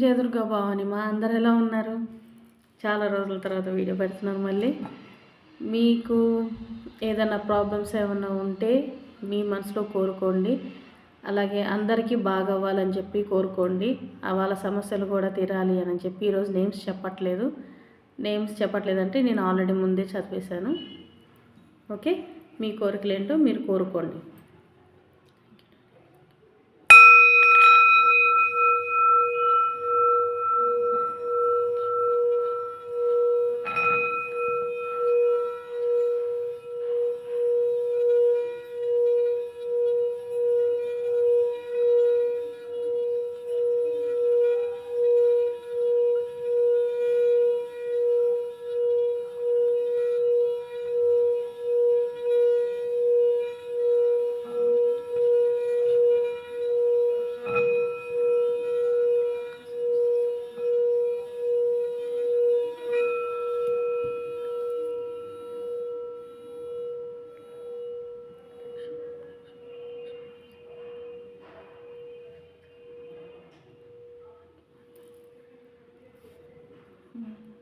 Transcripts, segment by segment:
జయదుర్గా భవాని మా అందరు ఎలా ఉన్నారు? చాలా రోజుల తర్వాత వీడియో పెడుతున్నాను మళ్ళీ. మీకు ఏదైనా ప్రాబ్లమ్స్ ఏమైనా ఉంటే మీ మనసులో కోరుకోండి. అలాగే అందరికీ బాగా అవ్వాలని చెప్పి కోరుకోండి. వాళ్ళ సమస్యలు కూడా తీరాలి అని చెప్పి ఈరోజు నేమ్స్ చెప్పట్లేదు. నేమ్స్ చెప్పట్లేదంటే నేను ఆల్రెడీ ముందే చదివేశాను. ఓకే మీ కోరికలు ఏంటో మీరు కోరుకోండి.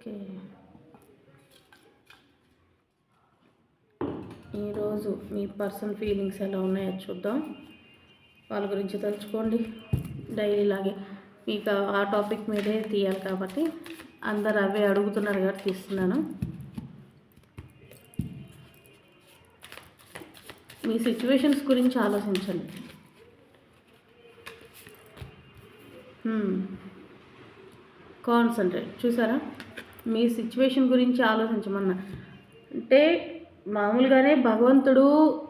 ఓకే. ఈరోజు మీ పర్సనల్ ఫీలింగ్స్ ఎలా ఉన్నాయో చూద్దాం. వాళ్ళ గురించి తెలుసుకోండి. డైలీ లాగే మీకు ఆ టాపిక్ మీదే తీయాలి కాబట్టి అందరు అవే అడుగుతున్నారు కాబట్టి తీస్తున్నాను. మీ సిచ్యువేషన్స్ గురించి ఆలోచించండి. కాన్సన్ట్రేట్ చూసారా? మీ సిచ్యువేషన్ గురించి ఆలోచించమన్నా. అంటే మామూలుగానే భగవంతుడు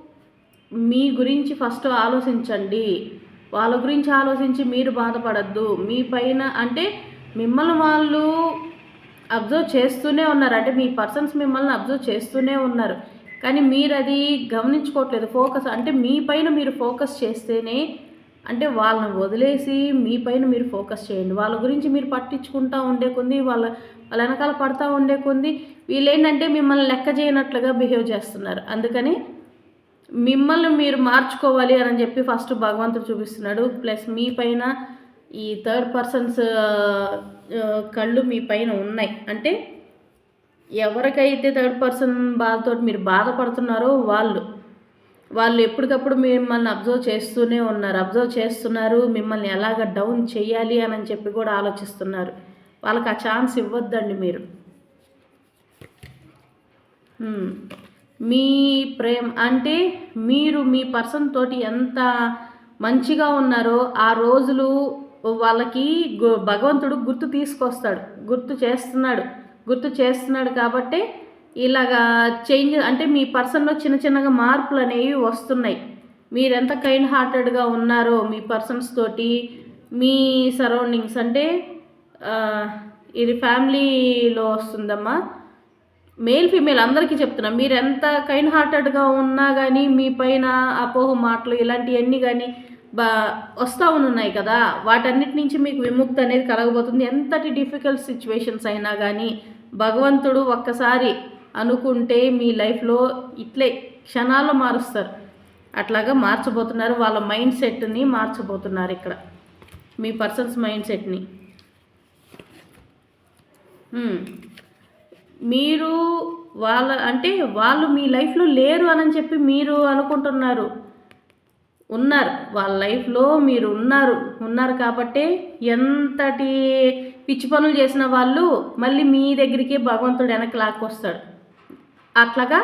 మీ గురించి ఫస్ట్ ఆలోచించండి. వాళ్ళ గురించి ఆలోచించి మీరు బాధపడద్దు. మీ పైన అంటే మిమ్మల్ని వాళ్ళు అబ్జర్వ్ చేస్తూనే ఉన్నారు. అంటే మీ పర్సన్స్ మిమ్మల్ని అబ్జర్వ్ చేస్తూనే ఉన్నారు. కానీ మీరు అది గమనించుకోవట్లేదు. ఫోకస్ అంటే మీ పైన మీరు ఫోకస్ చేస్తేనే అంటే వాళ్ళని వదిలేసి మీ పైన మీరు ఫోకస్ చేయండి. వాళ్ళ గురించి మీరు పట్టించుకుంటూ ఉండే కొంది వాళ్ళ వాళ్ళ వెనకాల పడతా ఉండే కొంది వీళ్ళేంటంటే మిమ్మల్ని లెక్క చేయనట్లుగా బిహేవ్ చేస్తున్నారు. అందుకని మిమ్మల్ని మీరు మార్చుకోవాలి అని చెప్పి ఫస్ట్ భగవంతుడు చూపిస్తున్నాడు. ప్లస్ మీ పైన ఈ థర్డ్ పర్సన్స్ కళ్ళు మీ పైన ఉన్నాయి. అంటే ఎవరికైతే థర్డ్ పర్సన్ బాధతో మీరు బాధపడుతున్నారో వాళ్ళు వాళ్ళు ఎప్పటికప్పుడు మిమ్మల్ని అబ్జర్వ్ చేస్తూనే ఉన్నారు. అబ్జర్వ్ చేస్తున్నారు. మిమ్మల్ని ఎలాగ డౌన్ చేయాలి అని చెప్పి కూడా ఆలోచిస్తున్నారు. వాళ్ళకి ఆ ఛాన్స్ ఇవ్వద్దండి మీరు. మీ ప్రేమ అంటే మీరు మీ పర్సన్ తోటి ఎంత మంచిగా ఉన్నారో ఆ రోజులు వాళ్ళకి భగవంతుడు గుర్తు తీసుకొస్తాడు. గుర్తు చేస్తున్నాడు. గుర్తు చేస్తున్నాడు కాబట్టి ఇలాగా చేంజ్ అంటే మీ పర్సన్లో చిన్న చిన్నగా మార్పులు అనేవి వస్తున్నాయి. మీరెంత కైండ్ హార్టెడ్గా ఉన్నారో మీ పర్సన్స్ తోటి మీ సరౌండింగ్స్ అంటే ఇది ఫ్యామిలీలో వస్తుందమ్మా. మేల్ ఫీమేల్ అందరికీ చెప్తున్నా మీరు ఎంత కైండ్ హార్టెడ్గా ఉన్నా కానీ మీ పైన అపోహ మాటలు ఇలాంటివన్నీ కానీ బా వస్తూ ఉన్నాయి కదా. వాటన్నిటి నుంచి మీకు విముక్తి అనేది కలగబోతుంది. ఎంతటి డిఫికల్ట్ సిచ్యువేషన్స్ అయినా కానీ భగవంతుడు ఒక్కసారి అనుకుంటే మీ లైఫ్లో ఇట్లే క్షణాల్లో మారుస్తారు. అట్లాగా మార్చబోతున్నారు. వాళ్ళ మైండ్ సెట్ని మార్చబోతున్నారు ఇక్కడ. మీ పర్సన్స్ మైండ్ సెట్ని. మీరు వాళ్ళ అంటే వాళ్ళు మీ లైఫ్లో లేరు అని చెప్పి మీరు అనుకుంటున్నారు. ఉన్నారు. వాళ్ళ లైఫ్లో మీరు ఉన్నారు. ఉన్నారు కాబట్టి ఎంతటి పిచ్చి పనులు చేసిన వాళ్ళు మళ్ళీ మీ దగ్గరికి భగవంతుడు వెనక్కి లాక్కొస్తాడు. అట్లాగా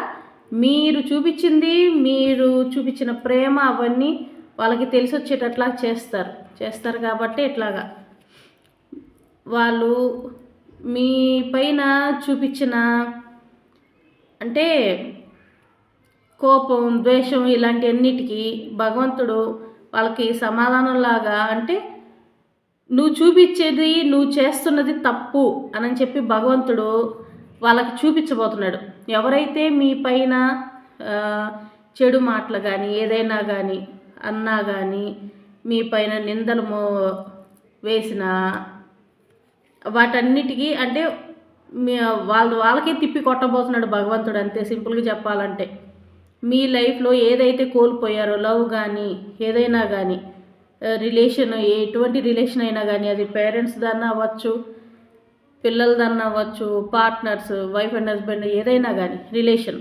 మీరు చూపించింది మీరు చూపించిన ప్రేమ అవన్నీ వాళ్ళకి తెలిసి వచ్చేటట్లా చేస్తారు. చేస్తారు కాబట్టి ఇట్లాగా. వాళ్ళు మీ పైన చూపించిన అంటే కోపం ద్వేషం ఇలాంటి అన్నిటికీ భగవంతుడు వాళ్ళకి సమాధానంలాగా అంటే నువ్వు చూపించేది నువ్వు చేస్తున్నది తప్పు అని చెప్పి భగవంతుడు వాళ్ళకి చూపించబోతున్నాడు. ఎవరైతే మీ పైన చెడు మాటలు కానీ ఏదైనా కానీ అన్నా కానీ మీ పైన నిందలు మో వేసిన వాటన్నిటికీ అంటే వాళ్ళు వాళ్ళకే తిప్పి కొట్టబోతున్నాడు భగవంతుడు అంతే సింపుల్గా చెప్పాలంటే. మీ లైఫ్లో ఏదైతే కోల్పోయారో లవ్ కానీ ఏదైనా కానీ రిలేషన్ ఎటువంటి రిలేషన్ అయినా కానీ అది పేరెంట్స్ దాన్ని అవ్వచ్చు పిల్లలదన్న అవ్వచ్చు పార్ట్నర్స్ వైఫ్ అండ్ హస్బెండ్ ఏదైనా కానీ రిలేషన్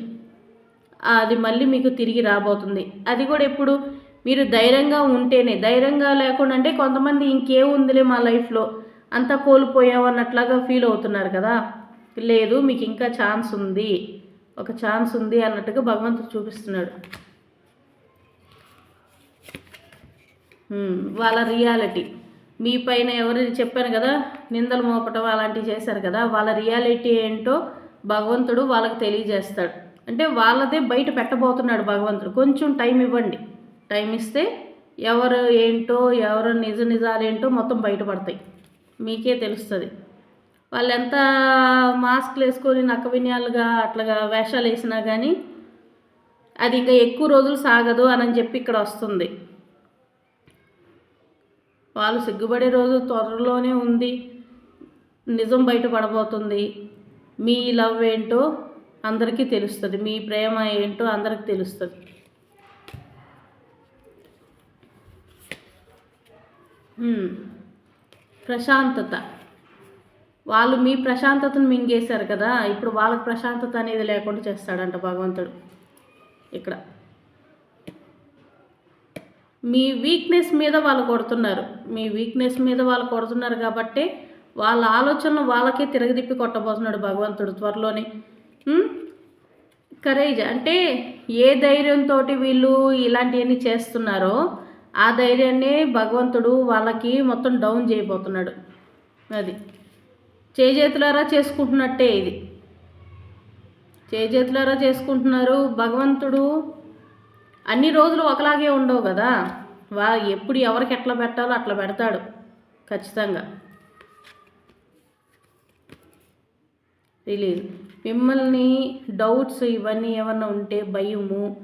అది మళ్ళీ మీకు తిరిగి రాబోతుంది. అది కూడా ఎప్పుడు మీరు ధైర్యంగా ఉంటేనే ధైర్యంగా లేకుండా అంటే కొంతమంది ఇంకేముందిలే మా లైఫ్లో అంతా కోల్పోయావు అన్నట్లాగా ఫీల్ అవుతున్నారు కదా. లేదు మీకు ఇంకా ఛాన్స్ ఉంది. ఒక ఛాన్స్ ఉంది అన్నట్టుగా భగవంతుడు చూపిస్తున్నాడు. వాళ్ళ రియాలిటీ మీ పైన ఎవరు చెప్పాను కదా నిందలు మోపటం అలాంటివి చేశారు కదా వాళ్ళ రియాలిటీ ఏంటో భగవంతుడు వాళ్ళకి తెలియజేస్తాడు. అంటే వాళ్ళదే బయట పెట్టబోతున్నాడు భగవంతుడు. కొంచెం టైం ఇవ్వండి. టైం ఇస్తే ఎవరు ఏంటో ఎవరు నిజ నిజాలేంటో మొత్తం బయటపడతాయి. మీకే తెలుస్తుంది. వాళ్ళు ఎంత మాస్క్లు వేసుకొని నక్క విన్యాలుగా అట్లాగా వేషాలు వేసినా కానీ అది ఇంకా ఎక్కువ రోజులు సాగదు అని చెప్పి ఇక్కడ వస్తుంది. వాళ్ళు సిగ్గుపడే రోజు త్వరలోనే ఉంది. నిజం బయటపడబోతుంది. మీ లవ్ ఏంటో అందరికీ తెలుస్తుంది. మీ ప్రేమ ఏంటో అందరికీ తెలుస్తుంది. ప్రశాంతత. వాళ్ళు మీ ప్రశాంతతను మింగేశారు కదా ఇప్పుడు వాళ్ళకి ప్రశాంతత అనేది లేకుండా చేస్తాడంట భగవంతుడు. ఇక్కడ. మీ వీక్నెస్ మీద వాళ్ళు కొడుతున్నారు. మీ వీక్నెస్ మీద వాళ్ళు కొడుతున్నారు కాబట్టి వాళ్ళ ఆలోచనలు వాళ్ళకే తిరగదిప్పి కొట్టబోతున్నాడు భగవంతుడు త్వరలోనే. కరేజ్ అంటే ఏ ధైర్యంతో వీళ్ళు ఇలాంటివన్నీ చేస్తున్నారో ఆ ధైర్యాన్ని భగవంతుడు వాళ్ళకి మొత్తం డౌన్ చేయబోతున్నాడు. అది. చేజేతులారా చేసుకుంటున్నట్టే ఇది. చేజేతులారా చేసుకుంటున్నారు. భగవంతుడు అన్ని రోజులు ఒకలాగే ఉండవు కదా. వా ఎప్పుడు ఎవరికి ఎట్లా పెట్టాలో అట్లా పెడతాడు. ఖచ్చితంగా. రిలీజ్. మిమ్మల్ని డౌట్స్ ఇవన్నీ ఏమన్నా ఉంటే భయము.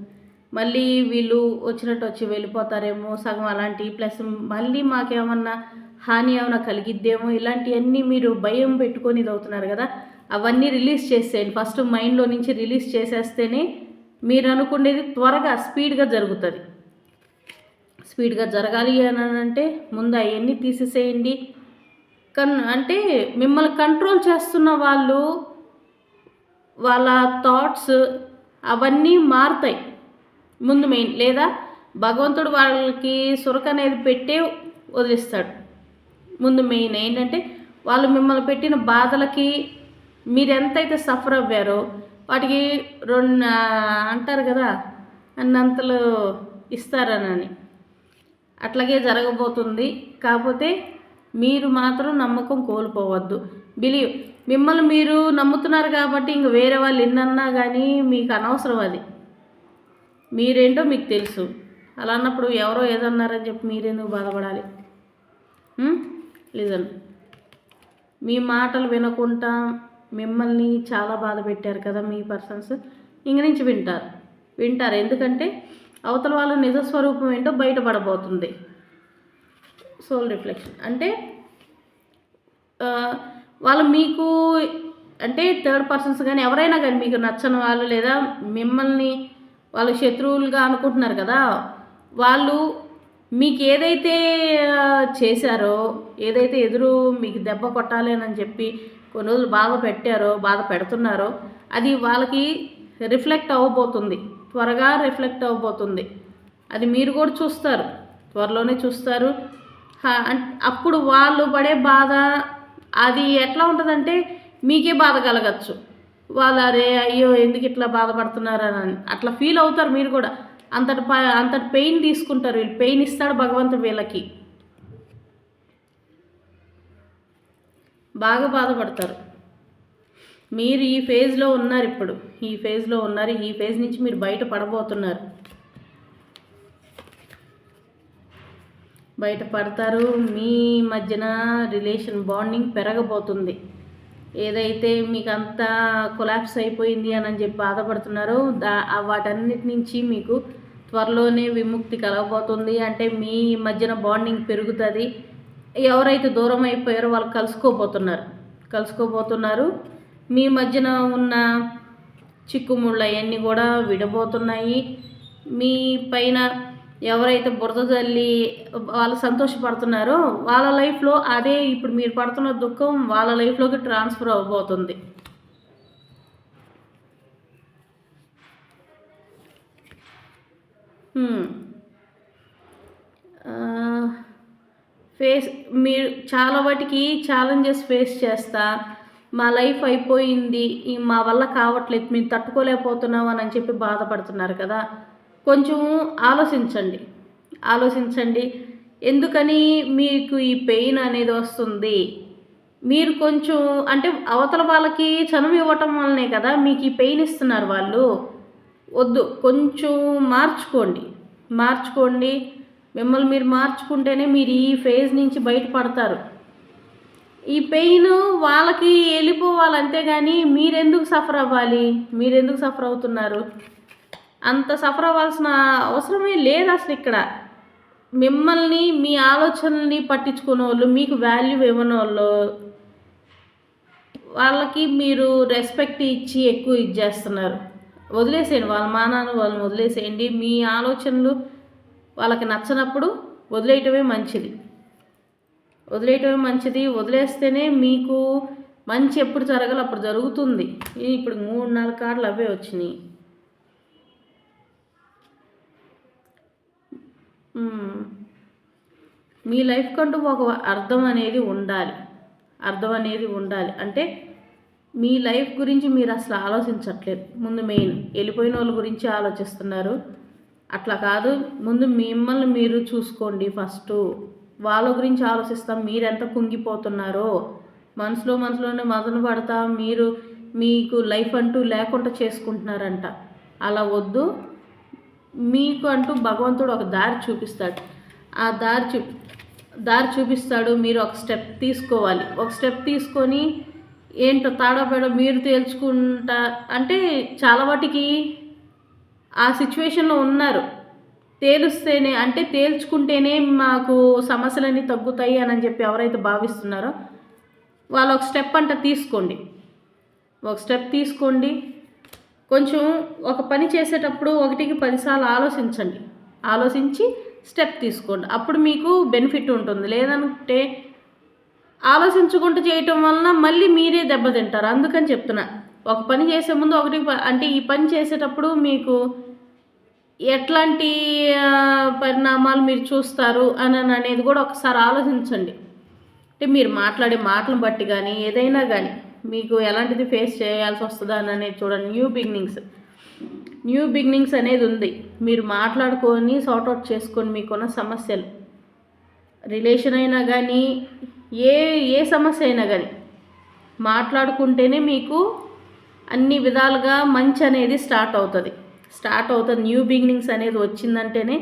మళ్ళీ వీళ్ళు వచ్చినట్టు వచ్చి వెళ్ళిపోతారేమో సగం అలాంటి ప్లస్ మళ్ళీ మాకేమన్నా హాని ఏమైనా కలిగిద్దేమో ఇలాంటివన్నీ మీరు భయం పెట్టుకొని ఇది అవుతున్నారు కదా. అవన్నీ రిలీజ్ చేసేయండి. ఫస్ట్ మైండ్లో నుంచి రిలీజ్ చేసేస్తేనే మీరు అనుకునేది త్వరగా స్పీడ్గా జరుగుతుంది. స్పీడ్గా జరగాలి అని అంటే ముందు అవన్నీ తీసేసేయండి. కన్ అంటే మిమ్మల్ని కంట్రోల్ చేస్తున్న వాళ్ళు వాళ్ళ థాట్స్ అవన్నీ మారుతాయి. ముందు మెయిన్ లేదా భగవంతుడు వాళ్ళకి సురక అనేది పెట్టే వదిలిస్తాడు. ముందు మెయిన్ ఏంటంటే వాళ్ళు మిమ్మల్ని పెట్టిన బాధలకి మీరు ఎంతైతే సఫర్ అవ్వారో వాటికి రెండు అంటారు కదా అన్నంతలు ఇస్తారనని. అట్లాగే జరగబోతుంది. కాకపోతే మీరు మాత్రం నమ్మకం కోల్పోవద్దు. బిలీవ్. మిమ్మల్ని మీరు నమ్ముతున్నారు కాబట్టి ఇంక వేరే వాళ్ళు ఎన్నన్నా కానీ మీకు అనవసరం అది. మీరేంటో మీకు తెలుసు. అలా అన్నప్పుడు ఎవరో ఏదన్నారని చెప్పి మీరెందుకు బాధపడాలి? లిజన్. మీ మాటలు వినకుండా మిమ్మల్ని చాలా బాధ పెట్టారు కదా మీ పర్సన్స్ ఇంక నుంచి వింటారు. వింటారు. ఎందుకంటే అవతల వాళ్ళ నిజ స్వరూపం ఏంటో బయటపడబోతుంది. సోల్ రిఫ్లెక్షన్ అంటే వాళ్ళు మీకు అంటే థర్డ్ పర్సన్స్ కానీ ఎవరైనా కానీ మీకు నచ్చని వాళ్ళు లేదా మిమ్మల్ని వాళ్ళు శత్రువులుగా అనుకుంటున్నారు కదా వాళ్ళు మీకు ఏదైతే చేశారో ఏదైతే ఎదురు మీకు దెబ్బ కొట్టాలి అని చెప్పి కొన్ని రోజులు బాధ పెట్టారో బాధ పెడుతున్నారో అది వాళ్ళకి రిఫ్లెక్ట్ అవ్వబోతుంది. త్వరగా రిఫ్లెక్ట్ అవ్వబోతుంది. అది మీరు కూడా చూస్తారు. త్వరలోనే చూస్తారు. అప్పుడు వాళ్ళు పడే బాధ అది ఎట్లా ఉంటుందంటే మీకే బాధ కలగచ్చు. వాళ్ళు అరే అయ్యో ఎందుకు ఇట్లా బాధపడుతున్నారు? అని. అట్లా ఫీల్ అవుతారు మీరు కూడా. అంతటి ప అంతటి పెయిన్ తీసుకుంటారు. వీళ్ళు పెయిన్ ఇస్తాడు భగవంతుడు వీళ్ళకి. బాగా బాధపడతారు. మీరు ఈ ఫేజ్లో ఉన్నారు ఇప్పుడు. ఈ ఫేజ్లో ఉన్నారు. ఈ ఫేజ్ నుంచి మీరు బయట పడబోతున్నారు. బయట పడతారు. మీ మధ్యన రిలేషన్ బాండింగ్ పెరగబోతుంది. ఏదైతే మీకు అంతా కొలాప్స్ అయిపోయింది అని చెప్పి బాధపడుతున్నారో దా వాటన్నిటి నుంచి మీకు త్వరలోనే విముక్తి కలగబోతుంది. అంటే మీ మధ్యన బాండింగ్ పెరుగుతుంది. ఎవరైతే దూరం అయిపోయారో వాళ్ళు కలుసుకోబోతున్నారు. కలుసుకోబోతున్నారు. మీ మధ్యన ఉన్న చిక్కుముళ్ళు అవన్నీ కూడా విడబోతున్నాయి. మీ పైన ఎవరైతే బురద తల్లి వాళ్ళు సంతోషపడుతున్నారో వాళ్ళ లైఫ్లో అదే ఇప్పుడు మీరు పడుతున్న దుఃఖం వాళ్ళ లైఫ్లోకి ట్రాన్స్ఫర్ అవ్వబోతుంది. హ్మ్. ఫేస్ మీరు చాలా వాటికి ఛాలెంజెస్ ఫేస్ చేస్తా. మా లైఫ్ అయిపోయింది మా వల్ల కావట్లేదు మేము తట్టుకోలేకపోతున్నాం అని చెప్పి బాధపడుతున్నారు కదా. కొంచెం ఆలోచించండి. ఆలోచించండి. ఎందుకని మీకు ఈ పెయిన్ అనేది వస్తుంది? మీరు కొంచెం అంటే అవతల వాళ్ళకి చనువు ఇవ్వటం వల్లనే కదా మీకు ఈ పెయిన్ ఇస్తున్నారు వాళ్ళు. వద్దు కొంచెం మార్చుకోండి. మార్చుకోండి. మిమ్మల్ని మీరు మార్చుకుంటేనే మీరు ఈ ఫేజ్ నుంచి బయటపడతారు. ఈ పెయిన్ వాళ్ళకి వెళ్ళిపోవాలి అంతేగాని మీరెందుకు సఫర్ అవ్వాలి? మీరెందుకు సఫర్ అవుతున్నారు? అంత సఫర్ అవ్వాల్సిన అవసరమే లేదు అసలు ఇక్కడ. మిమ్మల్ని మీ ఆలోచనల్ని పట్టించుకునే వాళ్ళు మీకు వాల్యూ ఇవ్వని వాళ్ళు వాళ్ళకి మీరు రెస్పెక్ట్ ఇచ్చి ఎక్కువ ఇచ్చేస్తున్నారు వదిలేసేయండి వాళ్ళ మానాన్ని వాళ్ళని వదిలేసేయండి. మీ ఆలోచనలు వాళ్ళకి నచ్చనప్పుడు వదిలేయటమే మంచిది. వదిలేయటమే మంచిది. వదిలేస్తేనే మీకు మంచి ఎప్పుడు జరగాలి అప్పుడు జరుగుతుంది. ఇప్పుడు మూడు నాలుగు కార్డులు అవే వచ్చినాయి. మీ లైఫ్ కంటూ ఒక అర్థం అనేది ఉండాలి. అర్థం అనేది ఉండాలి. అంటే మీ లైఫ్ గురించి మీరు అసలు ఆలోచించట్లేదు. ముందు మెయిన్ వెళ్ళిపోయిన వాళ్ళ గురించి ఆలోచిస్తున్నారు. అట్లా కాదు. ముందు మిమ్మల్ని మీరు చూసుకోండి ఫస్ట్. వాళ్ళ గురించి ఆలోచిస్తాం. మీరు ఎంత కుంగిపోతున్నారో. మనసులో మనసులోనే మదన పడతా మీరు మీకు లైఫ్ అంటూ లేకుండా చేసుకుంటున్నారంట. అలా వద్దు. మీకు అంటూ భగవంతుడు ఒక దారి చూపిస్తాడు. ఆ దారి చూ దారి చూపిస్తాడు. మీరు ఒక స్టెప్ తీసుకోవాలి. ఒక స్టెప్ తీసుకొని ఏంటో తాడబేడో మీరు తేల్చుకుంటా అంటే చాలా వాటికి ఆ సిచ్యువేషన్లో ఉన్నారు. తేలుస్తేనే అంటే తేల్చుకుంటేనే మాకు సమస్యలన్నీ తగ్గుతాయి అని చెప్పి ఎవరైతే భావిస్తున్నారో వాళ్ళు ఒక స్టెప్ అంట తీసుకోండి. ఒక స్టెప్ తీసుకోండి. కొంచెం ఒక పని చేసేటప్పుడు ఒకటికి పదిసార్లు ఆలోచించండి. ఆలోచించి స్టెప్ తీసుకోండి. అప్పుడు మీకు బెనిఫిట్ ఉంటుంది. లేదంటే ఆలోచించుకుంటూ చేయటం వలన మళ్ళీ మీరే దెబ్బతింటారు. అందుకని చెప్తున్నా. ఒక పని చేసే ముందు ఒకటి ప- అంటే ఈ పని చేసేటప్పుడు మీకు ఎట్లాంటి పరిణామాలు మీరు చూస్తారు అని అనేది కూడా ఒకసారి ఆలోచించండి. అంటే మీరు మాట్లాడే మాటలను బట్టి కానీ ఏదైనా కానీ మీకు ఎలాంటిది ఫేస్ చేయాల్సి వస్తుందా అని అనేది చూడండి. New beginnings. న్యూ బిగినింగ్స్ అనేది ఉంది. మీరు మాట్లాడుకొని సార్ట్అవుట్ చేసుకొని మీకున్న సమస్యలు. రిలేషన్ అయినా కానీ ఏ ఏ సమస్య అయినా కానీ మాట్లాడుకుంటేనే మీకు అన్ని విధాలుగా మంచి అనేది స్టార్ట్ అవుతుంది. స్టార్ట్ అవుతుంది న్యూ బిగినింగ్స్ అనేది వచ్చిందంటేనే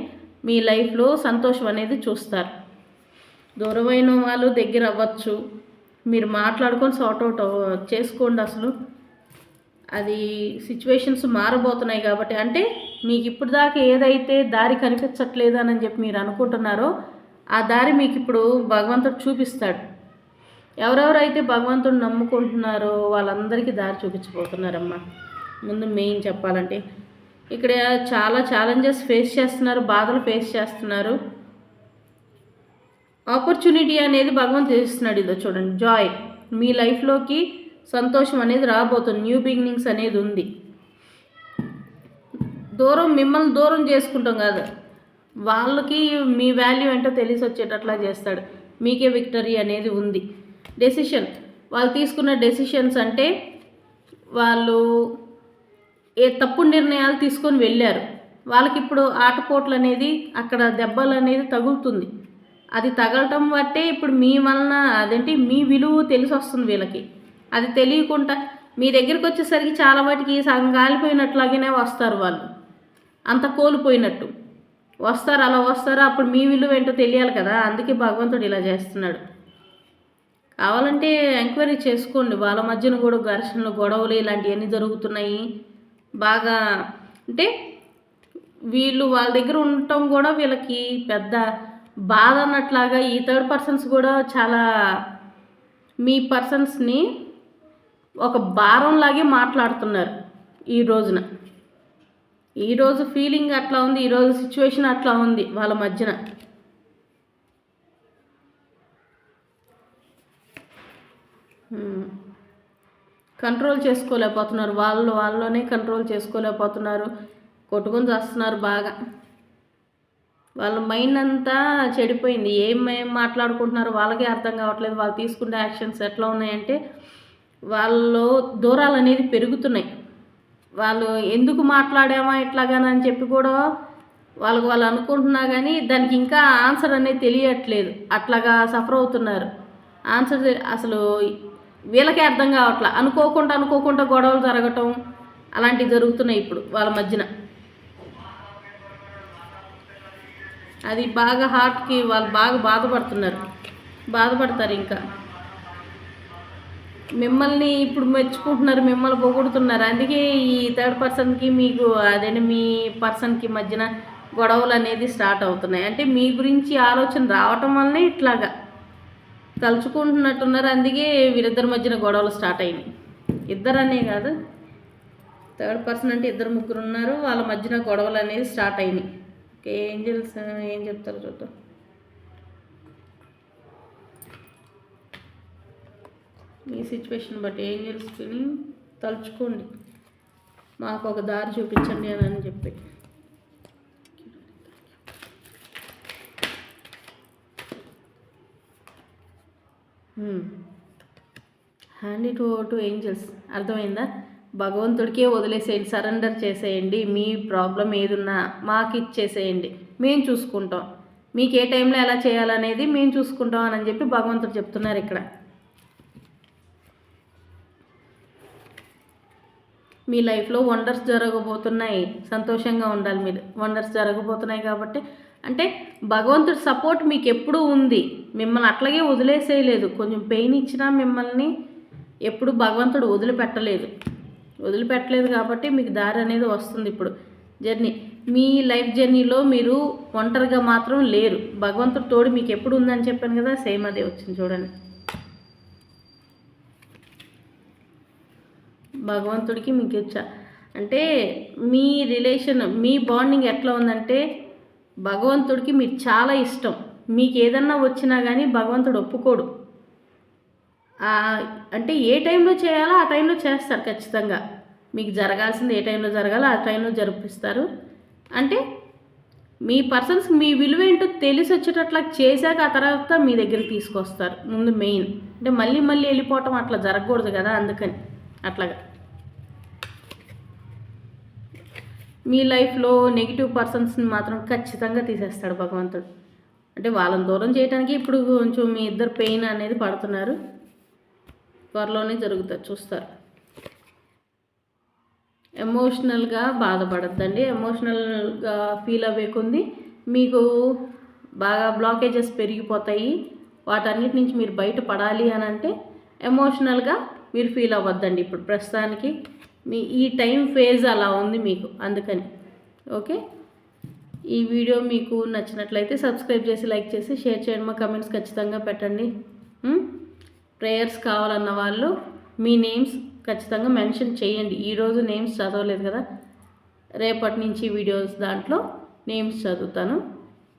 మీ లైఫ్లో సంతోషం అనేది చూస్తారు. దూరమైన వాళ్ళు దగ్గర అవ్వచ్చు. మీరు మాట్లాడుకొని సార్ట్ అవుట్ చేసుకోండి అసలు. అది సిచ్యువేషన్స్ మారబోతున్నాయి కాబట్టి అంటే మీకు ఇప్పుడు దాకా ఏదైతే దారి కనిపించట్లేదు అని చెప్పి మీరు అనుకుంటున్నారో ఆ దారి మీకు ఇప్పుడు భగవంతుడు చూపిస్తాడు. ఎవరెవరైతే భగవంతుడు నమ్ముకుంటున్నారో వాళ్ళందరికీ దారి చూపించబోతున్నారమ్మా. ముందు మెయిన్ చెప్పాలంటే ఇక్కడ చాలా ఛాలెంజెస్ ఫేస్ చేస్తున్నారు బాధలు ఫేస్ చేస్తున్నారు. ఆపర్చునిటీ అనేది భగవంతుడు ఇస్తున్నాడు. ఇదో చూడండి జాయ్ మీ లైఫ్లోకి సంతోషం అనేది రాబోతుంది. న్యూ బిగినింగ్స్ అనేది ఉంది. దూరం మిమ్మల్ని దూరం చేసుకుంటాం కాదు. వాళ్ళకి మీ వాల్యూ ఏంటో తెలిసి వచ్చేటట్లా చేస్తాడు. మీకే విక్టరీ అనేది ఉంది. డెసిషన్ వాళ్ళు తీసుకున్న డెసిషన్స్ అంటే వాళ్ళు ఏ తప్పు నిర్ణయాలు తీసుకొని వెళ్ళారు. వాళ్ళకి ఇప్పుడు ఆటపోట్లు అనేది అక్కడ దెబ్బలు అనేది తగులుతుంది. అది తగలటం బట్టే ఇప్పుడు మీ వలన అదేంటి మీ విలువ తెలిసి వస్తుంది వీళ్ళకి. అది తెలియకుండా మీ దగ్గరికి వచ్చేసరికి చాలా వాటికి సగం కాలిపోయినట్లాగానే వస్తారు వాళ్ళు. అంత కోల్పోయినట్టు. వస్తారు అలా వస్తారు అప్పుడు మీ విలువ ఏంటో తెలియాలి కదా. అందుకే భగవంతుడు ఇలా చేస్తున్నాడు. కావాలంటే ఎంక్వైరీ చేసుకోండి. వాళ్ళ మధ్యన కూడా ఘర్షణలు గొడవలు ఇలాంటివన్నీ జరుగుతున్నాయి. బాగా అంటే వీళ్ళు వాళ్ళ దగ్గర ఉండటం కూడా వీళ్ళకి పెద్ద బాధ అన్నట్లాగా ఈ థర్డ్ పర్సన్స్ కూడా చాలా మీ పర్సన్స్ని ఒక భారంలాగే మాట్లాడుతున్నారు ఈ రోజున. ఈరోజు ఫీలింగ్ అట్లా ఉంది ఈరోజు సిచ్యువేషన్ అట్లా ఉంది వాళ్ళ మధ్యన. కంట్రోల్ చేసుకోలేకపోతున్నారు. వాళ్ళు వాళ్ళలోనే కంట్రోల్ చేసుకోలేకపోతున్నారు. కొట్టుకొని చేస్తున్నారు బాగా. వాళ్ళ మైండ్ అంతా చెడిపోయింది. ఏం ఏం మాట్లాడుకుంటున్నారో వాళ్ళకే అర్థం కావట్లేదు. వాళ్ళు తీసుకునే యాక్షన్స్ ఎట్లా ఉన్నాయంటే వాళ్ళు దూరాలు అనేది పెరుగుతున్నాయి. వాళ్ళు ఎందుకు మాట్లాడామా ఇట్లాగానని చెప్పి కూడా వాళ్ళకు వాళ్ళు అనుకుంటున్నా కానీ దానికి ఇంకా ఆన్సర్ అనేది తెలియట్లేదు. అట్లాగా సఫర్ అవుతున్నారు. ఆన్సర్ అసలు వీళ్ళకే అర్థం కావట్లా. అనుకోకుండా అనుకోకుండా గొడవలు జరగటం అలాంటివి జరుగుతున్నాయి ఇప్పుడు వాళ్ళ మధ్యన. అది బాగా హార్ట్కి వాళ్ళు బాగా బాధపడుతున్నారు. బాధపడతారు ఇంకా. మిమ్మల్ని ఇప్పుడు మెచ్చుకుంటున్నారు మిమ్మల్ని పొగుడుతున్నారు. అందుకే ఈ థర్డ్ పర్సన్కి మీకు అదేంటి మీ పర్సన్కి మధ్యన గొడవలు అనేది స్టార్ట్ అవుతున్నాయి. అంటే మీ గురించి ఆలోచన రావటం వల్లనే ఇట్లాగా తలుచుకుంటున్నట్టున్నారు. అందుకే వీరిద్దరి మధ్యన గొడవలు స్టార్ట్ అయినాయి. ఇద్దరనే కాదు థర్డ్ పర్సన్ అంటే ఇద్దరు ముగ్గురు ఉన్నారు. వాళ్ళ మధ్యన గొడవలు అనేది స్టార్ట్ అయినాయి. ఓకే ఏంజల్స్ ఏం చెప్తారు చూద్దాం. మీ సిచ్యువేషన్ బట్టి ఏంజల్స్ విని తలుచుకోండి. మాకు ఒక దారి చూపించండి అని అని చెప్పి. Hand it over to angels అర్థమైందా? భగవంతుడికే వదిలేసేయండి సరెండర్ చేసేయండి. మీ ప్రాబ్లం ఏదున్నా మాకు ఇచ్చేసేయండి. మేము చూసుకుంటాం. మీకు ఏ టైంలో ఎలా చేయాలనేది మేము చూసుకుంటాం అని చెప్పి భగవంతుడు చెప్తున్నారు ఇక్కడ. మీ లైఫ్లో వండర్స్ జరగబోతున్నాయి. సంతోషంగా ఉండాలి మీరు. వండర్స్ జరగబోతున్నాయి కాబట్టి అంటే భగవంతుడి సపోర్ట్ మీకు ఎప్పుడూ ఉంది. మిమ్మల్ని అట్లాగే వదిలేసేయలేదు. కొంచెం పెయిన్ ఇచ్చినా మిమ్మల్ని ఎప్పుడు భగవంతుడు వదిలిపెట్టలేదు. వదిలిపెట్టలేదు కాబట్టి మీకు దారి అనేది వస్తుంది ఇప్పుడు. జర్నీ. మీ లైఫ్ జర్నీలో మీరు ఒంటరిగా మాత్రం లేరు. భగవంతుడు తోడు మీకు ఎప్పుడు ఉందని చెప్పాను కదా సేమ్ అదే వచ్చింది చూడండి. భగవంతుడికి మీకు ఇచ్చా. అంటే మీ రిలేషన్ మీ బాండింగ్ ఎట్లా ఉందంటే భగవంతుడికి మీరు చాలా ఇష్టం. మీకు ఏదన్నా వచ్చినా కానీ భగవంతుడు ఒప్పుకోడు. అంటే ఏ టైంలో చేయాలో ఆ టైంలో చేస్తారు ఖచ్చితంగా. మీకు జరగాల్సింది ఏ టైంలో జరగాలో ఆ టైంలో జరిపిస్తారు. అంటే మీ పర్సన్స్ మీ విలువ ఏంటో తెలిసి వచ్చేటట్లా చేశాక ఆ తర్వాత మీ దగ్గర తీసుకొస్తారు. ముందు మెయిన్. అంటే మళ్ళీ మళ్ళీ వెళ్ళిపోవటం అట్లా జరగకూడదు కదా అందుకని. అట్లాగా. మీ లైఫ్లో నెగిటివ్ పర్సన్స్ని మాత్రం ఖచ్చితంగా తీసేస్తాడు భగవంతుడు. అంటే వాళ్ళని దూరం చేయడానికి ఇప్పుడు కొంచెం మీ ఇద్దరు పెయిన్ అనేది పడుతున్నారు. త్వరలోనే జరుగుతుంది చూస్తారు. ఎమోషనల్గా బాధపడద్దండి. ఎమోషనల్గా ఫీల్ అవ్వేకుంది మీకు బాగా బ్లాకేజెస్ పెరిగిపోతాయి. వాటన్నిటి నుంచి మీరు బయటపడాలి అని అంటే ఎమోషనల్గా మీరు ఫీల్ అవ్వద్దండి. ఇప్పుడు ప్రస్తుతానికి మీ ఈ టైం ఫేజ్ అలా ఉంది మీకు అందుకని. ఓకే? ఈ వీడియో మీకు నచ్చినట్లయితే సబ్స్క్రైబ్ చేసి లైక్ చేసి షేర్ చేయండి. మా కమెంట్స్ ఖచ్చితంగా పెట్టండి. ప్రేయర్స్ కావాలన్న వాళ్ళు మీ నేమ్స్ ఖచ్చితంగా మెన్షన్ చేయండి. ఈరోజు నేమ్స్ చదవలేదు కదా? రేపటి నుంచి వీడియోస్ దాంట్లో నేమ్స్ చదువుతాను.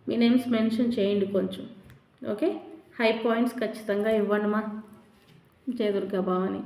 మీ నేమ్స్ మెన్షన్ చేయండి కొంచెం. ఓకే? హై పాయింట్స్ ఖచ్చితంగా ఇవ్వండి మా. జయదుర్గా భావని.